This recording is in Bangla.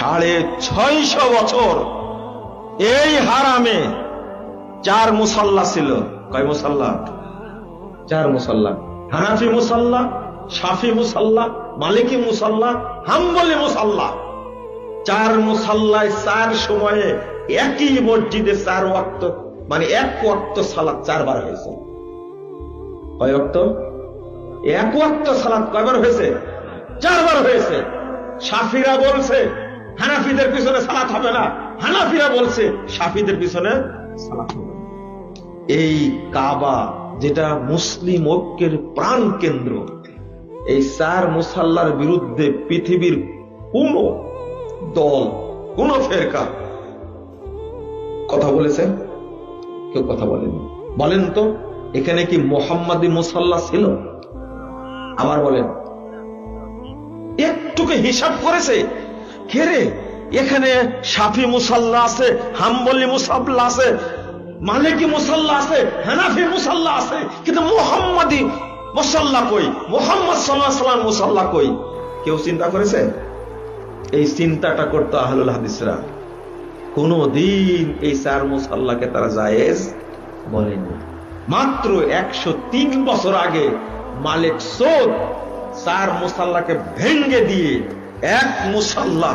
সাড়ে ছয়শো বছর এই হারামে চার মুসাল্লা ছিল। কয় মুসাল্লা? চার মুসাল্লা? হানাফি মুসাল্লা সাফি মুসাল্লা মালিকি মুসাল্লা হাম্বলি মুসাল্লা। চার মুসাল্লায় চার সময়ে একই মসজিদে চার ওয়াক্ত মানে এক ওয়াক্ত সালাত চারবার হয়েছে। কয় ওয়াক্ত? এক ওয়াক্ত সালাত কয়বার হয়েছে? চারবার হয়েছে। সাফিরা বলছে হানাফিদের পিছনে সালাত হবে না। হানাফিরা বলছে, সাফিদের পিছনে সালাত হবে এই কাবা যেটা মুসলিম ঐক্যের প্রাণ কেন্দ্র, এই চার মুসাল্লার বিরুদ্ধে পৃথিবীর কোন দল, কোন ফেরকা কথা বলেছেন কেউ কথা বলেনি। বলেন তো, এখানে কি মোহাম্মদী মুসাল্লা ছিল? আবার বলেন। একটুকে হিসাব করেছে খেরে এখানে সাফি মুসাল্লা আছে, হাম্বলি মুসাল্লা আছে, মালিকি মুসাল্লা আছে, হানাফি মুসাল্লা আছে, কিন্তু মোহাম্মদী মুসাল্লা কই? মোহাম্মদ সাল্লাহ সাল্লাম মুসাল্লা কই? কেউ চিন্তা করেছে? এই চিন্তাটা করতো আহলুল হাদিসরা। কোন দিন এই চার মুসাল্লাকে তারা জায়েজ বলেনি। মাত্র একশো তিন বছর আগে মালিক সোদ চার মুসাল্লাকে ভেঙ্গে দিয়ে এক মুসল্লা